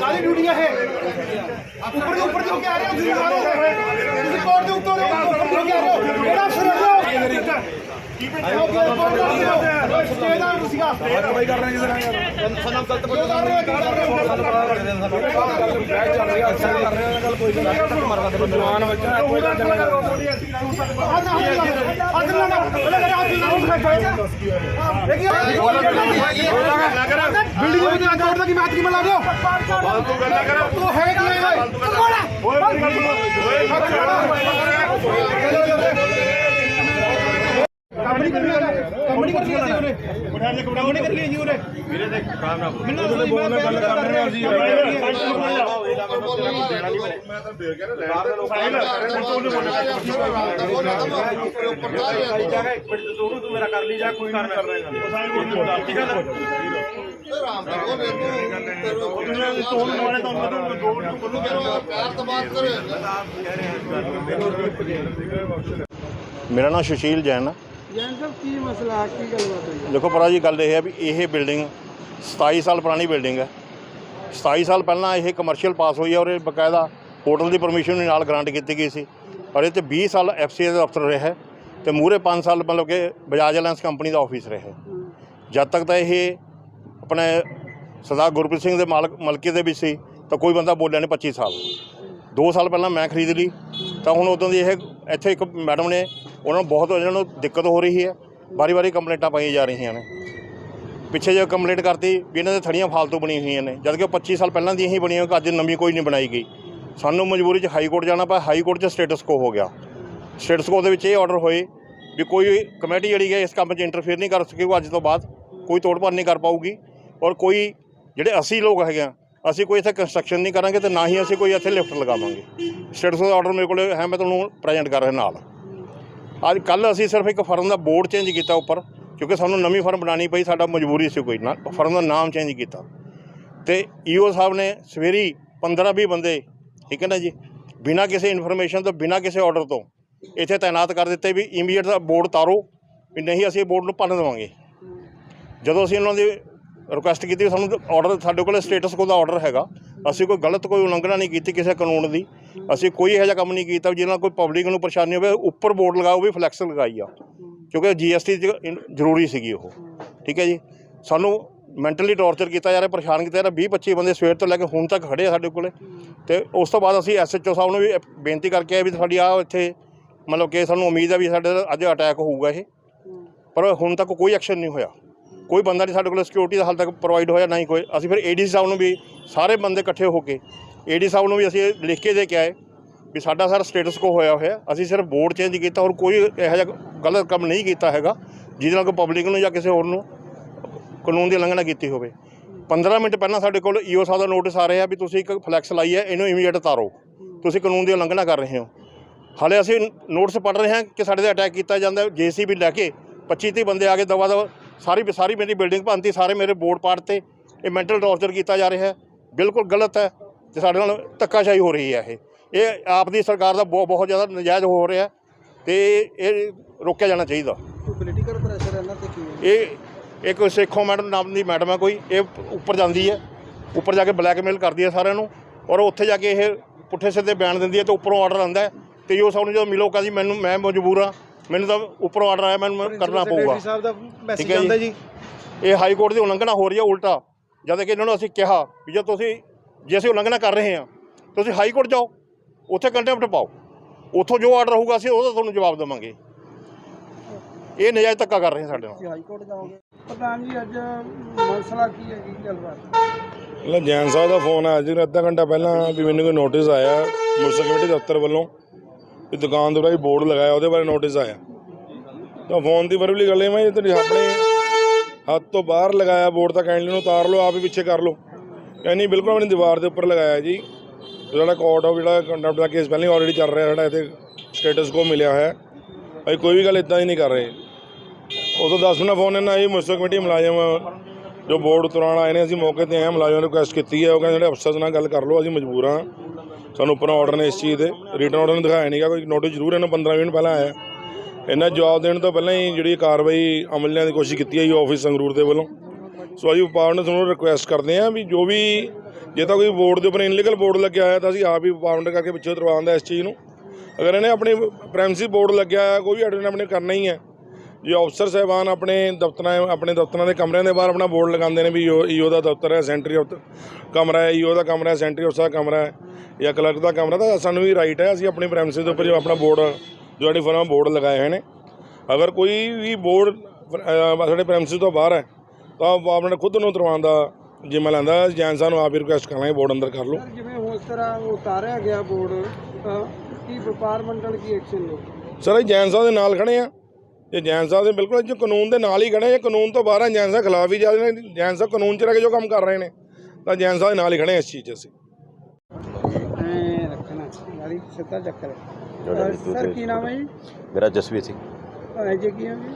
ਕਾਲੀ duty ਹੈ ਇਹ। ਉੱਪਰ ਦੇ ਉੱਪਰ ਜੋ ਕੇ ਆ ਰਹੇ ਹੋ ਤੁਸੀਂ। ਆ ਤੁਸੀਂ ਕੋਰਟ ਦੇ ਉੱਤੋਂ ਦੇ ਉੱਪਰ ਜੋ ਆ ਰਹੇ ਹੋ। ਕਿਹੜਾ ਅਫਸਰ ਹੋ ਕੀ ਬੈਠਾ ਹੋ ਗਿਆ ਸਟੇ ਦਾ ਸੀਗਾ ਕਾਰਵਾਈ ਕਰ ਰਹੇ ਕਿਸੇ ਨਾਲ ਸਨਮ ਗਲਤ ਬੋਲ ਕਰ ਰਹੇ ਬੱਚਾ ਕੋਈ ਗੱਲ ਨਹੀਂ ਬਿਲਡਿੰਗ ਵਿੱਚ ਆ ਕੋਰਟ ਦਾ ਮੈਚ ਕਿਵੇਂ ਲਾ ਦਿਓ ਫਾਲਤੂ ਗੱਲਾਂ ਕਰ ਤੂੰ ਹੈ ਕੀ ਹੈ ਓਏ ਮੇਰੀ ਗੱਲ ਸੁਣੋ ਕੰਮ ਨਹੀਂ ਕਰਨੀ ਕੰਮ ਨਹੀਂ ਕਰਨੀ ਅਸੀਂ ਉਰੇ ਕੰਮ ਨਹੀਂ ਕਰਨੀ ਜੀ ਉਰੇ ਵੀਰੇ ਦੇ ਕਾਮ ਨਾ ਮੈਨੂੰ ਉਹਦੇ ਬੋਲਣਾ ਗੱਲ ਕਰ ਰਹੇ ਹਾਂ ਜੀ ਮੈਂ ਤਾਂ ਦੇ ਗਿਆ ਨਾ ਲੈਣ ਦੇ ਸਾਈਨ ਉਹਨੇ ਬੋਲੇ ਤੂੰ ਮੇਰਾ ਕਰ ਲਈ ਜਾ ਕੋਈ ਕੰਮ ਕਰ ਰਿਹਾ ਸਾਈਨ ਕੋਲ ਠੀਕ ਹੈ ਨਾ ਤੋੜ ਵਾਲੇ ਤਾਂ ਉਹਨਾਂ ਨੂੰ ਦੋ ਨੂੰ ਮੇਰਾ ਨਾਮ ਸੁਸ਼ੀਲ ਜੈਨ ਹੈ ਜੈਨ ਸਾਹਿਬ ਕੀ ਮਸਲਾ, ਕੀ ਗੱਲਬਾਤ ਹੋਈ? ਦੇਖੋ ਭਰਾ ਜੀ, ਗੱਲ ਇਹ ਹੈ ਵੀ ਇਹ ਬਿਲਡਿੰਗ 27 ਸਾਲ ਪੁਰਾਣੀ ਬਿਲਡਿੰਗ ਹੈ। 27 ਸਾਲ ਪਹਿਲਾਂ ਇਹ ਕਮਰਸ਼ੀਅਲ ਪਾਸ ਹੋਈ ਹੈ ਔਰ ਇਹ ਬਕਾਇਦਾ ਹੋਟਲ ਦੀ ਪਰਮਿਸ਼ਨ ਵੀ ਨਾਲ ਗ੍ਰਾਂਟ ਕੀਤੀ ਗਈ ਸੀ। ਔਰ ਇਹ ਤੇ 20 ਸਾਲ ਐਫਸੀਏ ਦਾ ਅਫਸਰ ਰਿਹਾ ਹੈ ਤੇ ਮੂਰੇ 5 ਸਾਲ ਮਤਲਬ ਕਿ ਬਜਾਜ ਅਲਾਇੰਸ ਕੰਪਨੀ ਦਾ ਆਫਿਸ ਰਿਹਾ ਜਦ ਤੱਕ ਤਾਂ ਇਹ ਆਪਣੇ ਸਰਦਾਰ ਗੁਰਪ੍ਰੀਤ ਸਿੰਘ ਦੇ ਮਾਲਕ, ਮਲਕੀ ਦੇ ਵਿੱਚ ਸੀ, ਤਾਂ ਕੋਈ ਬੰਦਾ ਬੋਲਿਆ ਨਹੀਂ 25 ਸਾਲ। 2 ਸਾਲ ਪਹਿਲਾਂ ਮੈਂ ਖਰੀਦ ਲਈ, ਤਾਂ ਹੁਣ ਉਦੋਂ ਦੀ ਇਹ ਇੱਥੇ ਇੱਕ ਮੈਡਮ ਨੇ ਉਹਨਾਂ ਨੂੰ ਬਹੁਤ ਇਹਨਾਂ ਨੂੰ ਦਿੱਕਤ ਹੋ ਰਹੀ ਹੈ। ਵਾਰੀ-ਵਾਰੀ ਕੰਪਲੇਂਟਾਂ ਪਾਈਆਂ ਜਾ ਰਹੀਆਂ ਨੇ। ਪਿੱਛੇ ਜੇ ਕੰਪਲੇਂਟ ਕਰਤੀ ਵੀ ਇਹਨਾਂ ਦੇ ਥੜੀਆਂ ਫਾਲਤੂ ਬਣੀਆਂ ਹੋਈਆਂ ਨੇ, ਜਦ ਕਿ ਉਹ 25 ਸਾਲ ਪਹਿਲਾਂ ਦੀਆਂ ਹੀ ਬਣੀਆਂ ਹੋਈਆਂ, ਅੱਜ ਨਵੀਂ ਕੋਈ ਨਹੀਂ ਬਣਾਈ ਗਈ। ਸਾਨੂੰ ਮਜਬੂਰੀ 'ਚ ਹਾਈ ਕੋਰਟ ਜਾਣਾ ਪਿਆ, ਹਾਈ ਕੋਰਟ 'ਚ ਸਟੇਟਸ ਕੋ ਹੋ ਗਿਆ। ਸਟੇਟਸ ਕੋ ਦੇ ਵਿੱਚ ਇਹ ਆਰਡਰ ਹੋਏ ਵੀ ਕੋਈ ਕਮੇਟੀ ਜਿਹੜੀ ਹੈ ਇਸ ਕੰਮ 'ਚ ਇੰਟਰਫੇਅਰ ਨਹੀਂ ਕਰ ਸਕੇਗੀ ਅੱਜ ਤੋਂ ਬਾਅਦ ਕੋਈ ਤੋੜਪਾੜ ਨਹੀਂ ਕਰ ਪਾਊਗੀ। ਔਰ ਕੋਈ ਜਿਹੜੇ ਅਸੀਂ ਲੋਕ ਹੈਗੇ ਆ, ਅਸੀਂ ਕੋਈ ਇੱਥੇ ਕੰਸਟਰਕਸ਼ਨ ਨਹੀਂ ਕਰਾਂਗੇ ਤੇ ਨਾ ਹੀ ਅਸੀਂ ਕੋਈ ਇੱਥੇ ਲਿਫਟ ਲਗਾਵਾਂਗੇ। ਸਟੇਟਸ ਦਾ ਆਰਡਰ ਮੇਰੇ ਕੋਲ ਹੈ, ਮੈਂ ਤੁਹਾਨੂੰ ਪ੍ਰੈਜ਼ੈਂਟ ਕਰ ਰਿਹਾ ਨਾਲ। ਅੱਜ ਕੱਲ ਅਸੀਂ ਸਿਰਫ ਇੱਕ ਫਰਮ ਦਾ ਬੋਰਡ ਚੇਂਜ ਕੀਤਾ ਉੱਪਰ, ਕਿਉਂਕਿ ਸਾਨੂੰ ਨਵੀਂ ਫਰਮ ਬਣਾਉਣੀ ਪਈ, ਸਾਡਾ ਮਜਬੂਰੀ ਸੀ ਕੋਈ ਨਾ, ਫਰਮ ਦਾ ਨਾਮ ਚੇਂਜ ਕੀਤਾ। ਤੇ ਈਓ ਸਾਹਿਬ ਨੇ ਸਵੇਰੀ 15 20 ਬੰਦੇ ਠੀਕ ਹੈ ਨਾ ਜੀ, ਬਿਨਾਂ ਕਿਸੇ ਇਨਫੋਰਮੇਸ਼ਨ ਤੋਂ, ਬਿਨਾਂ ਕਿਸੇ ਆਰਡਰ ਤੋਂ ਇੱਥੇ ਤਾਇਨਾਤ ਕਰ ਦਿੱਤੇ ਵੀ ਇਮੀਡੀਏਟ ਦਾ ਬੋਰਡ ਤਾਰੋ, ਵੀ ਨਹੀਂ ਅਸੀਂ ਬੋਰਡ ਨੂੰ ਭੰਨ ਦੇਵਾਂਗੇ। ਜਦੋਂ ਅਸੀਂ ਉਹਨਾਂ ਦੀ ਰਿਕੁਐਸਟ ਕੀਤੀ ਵੀ ਸਾਨੂੰ ਆਰਡਰ ਸਾਡੇ ਕੋਲ ਸਟੇਟਸ ਕੋਲ ਦਾ ਆਰਡਰ ਹੈਗਾ ਅਸੀਂ ਕੋਈ ਗਲਤ ਕੋਈ ਉਲੰਘਣਾ ਨਹੀਂ ਕੀਤੀ ਕਿਸੇ ਕਾਨੂੰਨ ਦੀ। ਅਸੀਂ ਕੋਈ ਇਹੋ ਜਿਹਾ ਕੰਮ ਨਹੀਂ ਕੀਤਾ ਜਿਹਦੇ ਨਾਲ ਕੋਈ ਪਬਲਿਕ ਨੂੰ ਪਰੇਸ਼ਾਨੀ ਹੋਵੇ, ਉੱਪਰ ਬੋਰਡ ਲਗਾਓ ਵੀ ਫਲੈਕਸ ਲਗਾਈ ਆ। ਕਿਉਂਕਿ ਜੀਐਸਟੀ ਜ਼ਰੂਰੀ ਸੀਗੀ ਉਹ। ਠੀਕ ਹੈ ਜੀ? ਸਾਨੂੰ ਮੈਂਟਲੀ ਟੌਰਚਰ ਕੀਤਾ ਜਾ ਰਿਹਾ, ਪਰੇਸ਼ਾਨ ਕੀਤਾ ਜਾ ਰਿਹਾ। 20 25 ਬੰਦੇ ਸਵੇਰ ਤੋਂ ਲੈ ਕੇ ਹੁਣ ਤੱਕ ਖੜੇ ਆ ਸਾਡੇ ਕੋਲੇ। ਤੇ ਉਸ ਤੋਂ ਬਾਅਦ ਅਸੀਂ ਐਸਐਚਓ ਸਾਹਿਬ ਨੂੰ ਵੀ ਬੇਨਤੀ ਕਰਕੇ ਆਏ ਵੀ ਸਾਡੀ ਆ ਇੱਥੇ ਮਤਲਬ ਕਿ ਸਾਨੂੰ ਉਮੀਦ ਆ ਵੀ ਸਾਡੇ ਅੱਜ ਅਟੈਕ ਹੋਊਗਾ ਇਹ। ਪਰ ਹੁਣ ਤੱਕ ਕੋਈ ਐਕਸ਼ਨ ਨਹੀਂ ਹੋਇਆ। ਕੋਈ ਬੰਦਾ ਨਹੀਂ ਸਾਡੇ ਕੋਲ ਸਿਕਿਉਰਿਟੀ ਦਾ ਹਾਲ ਤੱਕ ਪ੍ਰੋਵਾਈਡ ਹੋਇਆ ਨਹੀਂ ਕੋਈ। ਅਸੀਂ ਫਿਰ ਏਡੀ ਸਾਹਿਬ ਨੂੰ ਵੀ ਸਾਰੇ ਬੰਦੇ ਇਕੱਠੇ ਹੋ ਕੇ ਏਡੀ ਸਾਹਿਬ ਨੂੰ ਵੀ ਅਸੀਂ ਲਿਖ ਕੇ ਦੇ ਕੇ ਆਏ ਵੀ ਸਾਡਾ ਸਰ ਸਟੇਟਸ ਕੋ ਹੋਇਆ ਹੋਇਆ। ਅਸੀਂ ਸਿਰਫ ਬੋਰਡ ਚੇਂਜ ਕੀਤਾ, ਹੋਰ ਕੋਈ ਇਹੋ ਜਿਹਾ ਗਲਤ ਕੰਮ ਨਹੀਂ ਕੀਤਾ ਹੈਗਾ, ਜਿਹਦੇ ਨਾਲ ਕੋਈ ਪਬਲਿਕ ਨੂੰ ਜਾਂ ਕਿਸੇ ਹੋਰ ਨੂੰ ਕਾਨੂੰਨ ਦੀ ਉਲੰਘਣਾ ਕੀਤੀ ਹੋਵੇ। 15 ਮਿੰਟ ਪਹਿਲਾਂ ਸਾਡੇ ਕੋਲ ਈਓ ਸਾਹਿਬ ਦਾ ਨੋਟਿਸ ਆ ਰਿਹਾ ਵੀ ਤੁਸੀਂ ਇੱਕ ਫਲੈਕਸ ਲਾਈ ਹੈ, ਇਹਨੂੰ ਇਮੀਡੀਏਟ ਤਾਰੋ ਤੁਸੀਂ ਕਾਨੂੰਨ ਦੀ ਉਲੰਘਣਾ ਕਰ ਰਹੇ ਹੋ। ਹਾਲੇ ਅਸੀਂ ਨੋਟਿਸ ਪੜ੍ਹ ਰਹੇ ਹਾਂ ਕਿ ਸਾਡੇ ਤੇ ਅਟੈਕ ਕੀਤਾ ਜਾਂਦਾ ਜੀਸੀਬੀ ਲੈ ਕੇ 25 30 ਬੰਦੇ ਆ ਕੇ ਦਵਾ ਦਵਾ ਸਾਰੀ ਸਾਰੀ ਮੇਰੀ ਬਿਲਡਿੰਗ ਭੰਨਤੀ ਸਾਰੇ ਮੇਰੇ ਬੋਰਡ ਪਾੜਤੇ। ਇਹ ਮੈਂਟਲ ਟੌਰਚਰ ਕੀਤਾ ਜਾ ਰਿਹਾ ਹੈ। ਬਿਲਕੁਲ ਗਲਤ ਹੈ ਤੇ ਸਾਡੇ ਨਾਲ ਧੱਕਾਸ਼ਾਹੀ ਹੋ ਰਹੀ ਹੈ ਇਹ। ਇਹ ਆਪ ਦੀ ਸਰਕਾਰ ਦਾ ਬਹੁਤ ਬਹੁਤ ਜ਼ਿਆਦਾ ਨਜਾਇਜ਼ ਹੋ ਰਿਹਾ ਤੇ ਇਹ ਰੋਕਿਆ ਜਾਣਾ ਚਾਹੀਦਾ। ਪੋਲੀਟੀਕਲ ਪ੍ਰੈਸ਼ਰ ਇਹਨਾਂ ਤੇ ਕੀ ਇਹ ਇੱਕ ਸੇਖੋ ਮੈਡਮ ਨਾਮ ਦੀ ਮੈਡਮ ਹੈ ਕੋਈ ਇਹ ਉੱਪਰ ਜਾਂਦੀ ਹੈ। ਉੱਪਰ ਜਾ ਕੇ ਬਲੈਕਮੇਲ ਕਰਦੀ ਹੈ ਸਾਰਿਆਂ ਨੂੰ ਔਰ ਉੱਥੇ ਜਾ ਕੇ ਇਹ ਪੁੱਠੇ ਸਿੱਧੇ ਬਿਆਨ ਦਿੰਦੀ ਹੈ ਤੇ ਉੱਪਰੋਂ ਆਰਡਰ ਆਉਂਦਾ ਤੇ ਉਹ ਸਭ ਨੂੰ ਜਦੋਂ ਮਿਲੋਗਾ ਜੀ ਮੈਨੂੰ ਮੈਂ ਮਜਬੂਰ ਹਾਂ। ਮੈਨੂੰ ਤਾਂ ਉੱਪਰੋਂ ਆਰਡਰ ਆਇਆ ਮੈਨੂੰ ਕਰਨਾ ਪਊਗਾ। ਸਾਹਿਬ ਦਾ ਮੈਸੇਜ ਆਉਂਦਾ ਜੀ। ਇਹ ਹਾਈ ਕੋਰਟ ਦੀ ਉਲੰਘਣਾ ਹੋ ਰਹੀ ਹੈ ਉਲਟਾ। ਜਦ ਕਿ ਇਹਨਾਂ ਨੂੰ ਅਸੀਂ ਕਿਹਾ ਵੀ ਜੇ ਤੁਸੀਂ ਜੇ ਅਸੀਂ ਉਲੰਘਣਾ ਕਰ ਰਹੇ ਹਾਂ ਤੁਸੀਂ ਹਾਈ ਕੋਰਟ ਜਾਓ ਉੱਥੇ ਕੰਟੈਂਪਟ ਪਾਓ। ਉੱਥੋਂ ਜੋ ਆਰਡਰ ਹੋਊਗਾ ਅਸੀਂ ਉਹਦਾ ਤੁਹਾਨੂੰ ਜਵਾਬ ਦੇਵਾਂਗੇ। ਇਹ ਨਜਾਇਜ਼ ਧੱਕਾ ਕਰ ਰਹੇ ਸਾਡੇ ਨਾਲ। ਤੁਸੀਂ ਹਾਈ ਕੋਰਟ ਜਾਓਗੇ। ਪ੍ਰਧਾਨ ਜੀ ਅੱਜ ਮਸਲਾ ਕੀ ਹੈ ਕੀ ਗੱਲਬਾਤ? ਲੈ ਜੈਨ ਸਾਹਿਬ ਦਾ ਫੋਨ ਆਇਆ ਜੀ ਅੱਧਾ ਘੰਟਾ ਪਹਿਲਾਂ ਵੀ ਮੈਨੂੰ ਕੋਈ ਨੋਟਿਸ ਆਇਆ ਮੁਸਕ ਕਮੇਟੀ ਦਫ਼ਤਰ ਵੱਲੋਂ ਵੀ ਦੁਕਾਨ ਦੇ ਉੱਤੇ ਬੋਰਡ ਲਗਾਇਆ ਉਹਦੇ ਬਾਰੇ ਨੋਟਿਸ ਆਇਆ। ਤਾਂ ਫੋਨ ਦੀ ਵਰਬਲੀ ਗੱਲ ਇਹ ਮੈਂ ਜੇ ਤੁਸੀਂ ਆਪਣੇ ਹੱਥ ਤੋਂ ਬਾਹਰ ਲਗਾਇਆ ਬੋਰਡ ਤਾਂ ਕਾਈਂਡਲੀ ਨੂੰ ਉਤਾਰ ਲਓ ਆਪ ਹੀ ਪਿੱਛੇ ਕਰ ਲਓ। ਕਹਿੰਦੀ ਬਿਲਕੁਲ ਆਪਣੀ ਦੀਵਾਰ ਦੇ ਉੱਪਰ ਲਗਾਇਆ ਜੀ। ਜਿਹੜਾ ਕੋਰਟ ਆਫ ਜਿਹੜਾ ਕੰਡਕਟ ਦਾ ਕੇਸ ਪਹਿਲਾਂ ਹੀ ਆਲਰੇਡੀ ਚੱਲ ਰਿਹਾ ਸਾਡਾ ਇੱਥੇ ਸਟੇਟਸ ਕੋ ਮਿਲਿਆ ਹੈ ਅਸੀਂ ਕੋਈ ਵੀ ਗੱਲ ਇਦਾਂ ਹੀ ਨਹੀਂ ਕਰ ਰਹੇ। ਉਹ ਤੋਂ 10 ਮਿੰਟ ਫੋਨ ਇਹਨਾਂ ਇਹ ਮੁਸਤਕ ਕਮੇਟੀ ਮੁਲਾਜ਼ਮ ਜੋ ਬੋਰਡ ਤੁਰਾਣ ਆਏ ਨੇ ਅਸੀਂ ਮੌਕੇ ਤੇ ਆਏ ਹਾਂ, ਮੁਲਾਜ਼ਮਾਂ ਰਿਕੁਐਸਟ ਕੀਤੀ ਹੈ ਉਹ ਕਹਿੰਦੇ ਜਿਹੜੇ ਅਫਸਰ ਨਾਲ ਗੱਲ ਕਰ ਲਓ ਅਸੀਂ ਮਜਬੂਰ ਹਾਂ। ਸਾਨੂੰ ਉੱਪਰੋਂ ਆਰਡਰ ਨੇ ਇਸ ਚੀਜ਼ ਦੇ। ਰਿਟਰਨ ਆਰਡਰ ਨੇ ਦਿਖਾਇਆ ਨਹੀਂਗਾ ਕੋਈ ਨੋਟਿਸ ਜ਼ਰੂਰ ਇਹਨਾਂ 15 ਮਿੰਟ ਪਹਿਲਾਂ ਆਇਆ। ਇਹਨਾਂ ਜਵਾਬ ਦੇਣ ਤੋਂ ਪਹਿਲਾਂ ਹੀ ਜਿਹੜੀ ਕਾਰਵਾਈ ਅਮਲ ਲੈਣ ਦੀ ਕੋਸ਼ਿਸ਼ ਕੀਤੀ ਹੈ ਜੀ ਆਫਿਸ ਸੰਗਰੂਰ ਦੇ ਵੱਲੋਂ। ਸੋ ਅਸੀਂ ਵਪਾਰ ਨੂੰ ਤੁਹਾਨੂੰ ਰਿਕੁਐਸਟ ਕਰਦੇ ਹਾਂ ਵੀ ਜੋ ਵੀ ਜੇ ਤਾਂ ਕੋਈ ਬੋਰਡ ਦੇ ਉੱਪਰ ਇਨਲੀਗਲ ਬੋਰਡ ਲੱਗਿਆ ਹੋਇਆ ਤਾਂ ਅਸੀਂ ਆਪ ਹੀ ਵਪਾਰ ਕਰਕੇ ਪਿੱਛੇ ਉਤਰਵਾਉਂਦਾ ਇਸ ਚੀਜ਼ ਨੂੰ। ਅਗਰ ਇਹਨੇ ਆਪਣੀ ਪ੍ਰਾਇਮਸੀ ਬੋਰਡ ਲੱਗਿਆ ਹੋਇਆ, ਕੋਈ ਵੀ ਆਪਣੇ ਕਰਨਾ ਹੀ ਹੈ। ਜੇ ਅਫਸਰ ਸਾਹਿਬਾਨ ਆਪਣੇ ਦਫ਼ਤਰਾਂ ਆਪਣੇ ਦਫ਼ਤਰਾਂ ਦੇ ਕਮਰਿਆਂ ਦੇ ਬਾਹਰ ਆਪਣਾ ਬੋਰਡ ਲਗਾਉਂਦੇ ਨੇ ਵੀ ਈਓ ਦਾ ਦਫ਼ਤਰ ਹੈ ਸੈਂਟਰੀ ਕਮਰਾ ਹੈ ਈਓ ਦਾ ਕਮਰਾ ਹੈ ਸੈਂਟਰੀ ਅਫਸਰ ਦਾ ਕਮਰਾ ਹੈ ਜਾਂ ਕਲਰਕ ਦਾ ਕਮਰਾ ਤਾਂ ਸਾਨੂੰ ਵੀ ਰਾਈਟ ਹੈ ਅਸੀਂ ਆਪਣੀ ਪ੍ਰਾਇਮਸੀ ਦੇ ਉੱਪਰ ਜੋ ਆਪਣਾ ਬੋਰਡ ਜੋ ਸਾਡੀ ਫਰਮ ਬੋਰਡ ਲਗਾਏ ਹੋਏ ਨੇ। ਅਗਰ ਕੋਈ ਵੀ ਬੋਰਡ ਸਾਡੇ ਪ੍ਰਾਇਮਸੀ ਤੋਂ ਬਾਹਰ ਹੈ ਤਾਂ ਆਪਣੇ ਖੁਦ ਨੂੰ ਉਤਰਵਾਉਣ ਦਾ ਜਿੰਮਾ ਲੈਂਦਾ ਜੈਨ ਸਾਹਿਬ ਨੂੰ ਆਪ ਹੀ ਰਿਕੁਐਸਟ ਕਰਾਂਗੇ ਬੋਰਡ ਅੰਦਰ ਕਰ ਲਓ। ਜਿਵੇਂ ਉਸ ਤਰ੍ਹਾਂ ਉਤਾਰਿਆ ਗਿਆ ਬੋਰਡ ਤਾਂ ਕੀ ਵਪਾਰ ਮੰਡਲ ਕੀ ਐਕਸ਼ਨ ਲੋ ਸਰ ਜੈਨ ਸਾਹਿਬ ਦੇ ਨਾਲ ਖੜੇ ਆ। ਜੇ ਜੈਨ ਸਾਹਿਬ ਦੇ ਬਿਲਕੁਲ ਜੋ ਕਾਨੂੰਨ ਦੇ ਨਾਲ ਹੀ ਖੜੇ ਆ ਕਾਨੂੰਨ ਤੋਂ ਬਾਹਰ ਆ ਜੈਨ ਸਾਹਿਬ ਖਿਲਾਫ ਹੀ ਜਾ ਰਹੇ ਨੇ ਜੈਨ ਸਾਹਿਬ ਕਾਨੂੰਨ 'ਚ ਰਹਿ ਕੇ ਜੋ ਕੰਮ ਕਰ ਰਹੇ ਨੇ ਤਾਂ ਜੈਨ ਸਾਹਿਬ ਦੇ ਨਾਲ ਹੀ ਖੜੇ ਆ ਇਸ ਚੀਜ਼ 'ਚ ਅਸੀਂ। ਐ ਰੱਖਣਾ ਗਾੜੀ ਸਿੱਧਾ ਚੱਕਰ ਅਹ ਸਰ ਕੀ ਨਾਮ ਹੈ ਜੀ? ਮੇਰਾ ਜਸਵੀਰ ਸਿੰਘ। ਅਹ ਜੀ ਕੀ ਹੈ ਜੀ?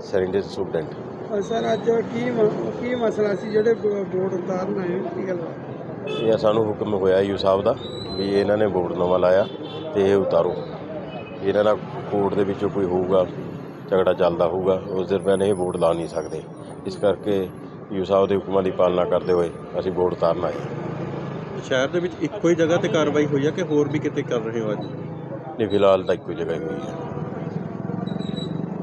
ਸੈਰੇਂਡੇ ਸਟੂਡੈਂਟ। ਅਹ ਸਰ ਅੱਜ ਕੀ ਮ- ਕੀ ਮਸਲਾ ਸੀ ਜਿਹੜੇ ਬ- ਬੋਰਡ ਉਤਾਰਨ ਆਏ ਹੋ? ਕੀ ਗੱਲ ਹੈ ਇਹ ਸਾਨੂੰ ਹੁਕਮ ਹੋਇਆ ਯੂ ਸਾਹਿਬ ਦਾ ਵੀ ਇਹਨਾਂ ਨੇ ਬੋਰਡ ਨਵਾਂ ਲਾਇਆ ਤੇ ਇਹ ਉਤਾਰੋ। ਇਹਨਾਂ ਦਾ ਕੋਰਟ ਦੇ ਵਿੱਚੋਂ ਕੋਈ ਹੋਊਗਾ ਝਗੜਾ ਚੱਲਦਾ ਹੋਊਗਾ ਉਸ ਦਿਨ ਪਹਿਲਾਂ ਇਹ ਬੋਰਡ ਲਾ ਨਹੀਂ ਸਕਦੇ। ਇਸ ਕਰਕੇ ਯੂ ਸਾਹਿਬ ਦੇ ਹੁਕਮਾਂ ਦੀ ਪਾਲਣਾ ਕਰਦੇ ਹੋਏ ਅਸੀਂ ਬੋਰਡ ਉਤਾਰਨ ਆਏ। ਸ਼ਹਿਰ ਦੇ ਵਿੱਚ ਇੱਕੋ ਹੀ ਜਗ੍ਹਾ ਤੇ ਕਾਰਵਾਈ ਹੋਈ ਹੈ ਕਿ ਹੋਰ ਵੀ ਕਿਤੇ ਕਰ ਰਹੇ ਹੋ ਅੱਜ? ਨਹੀਂ ਫਿਲਹਾਲ ਤਾਂ ਇੱਕੋ ਜਗ੍ਹਾ ਹੀ ਹੋਈ ਹੈ।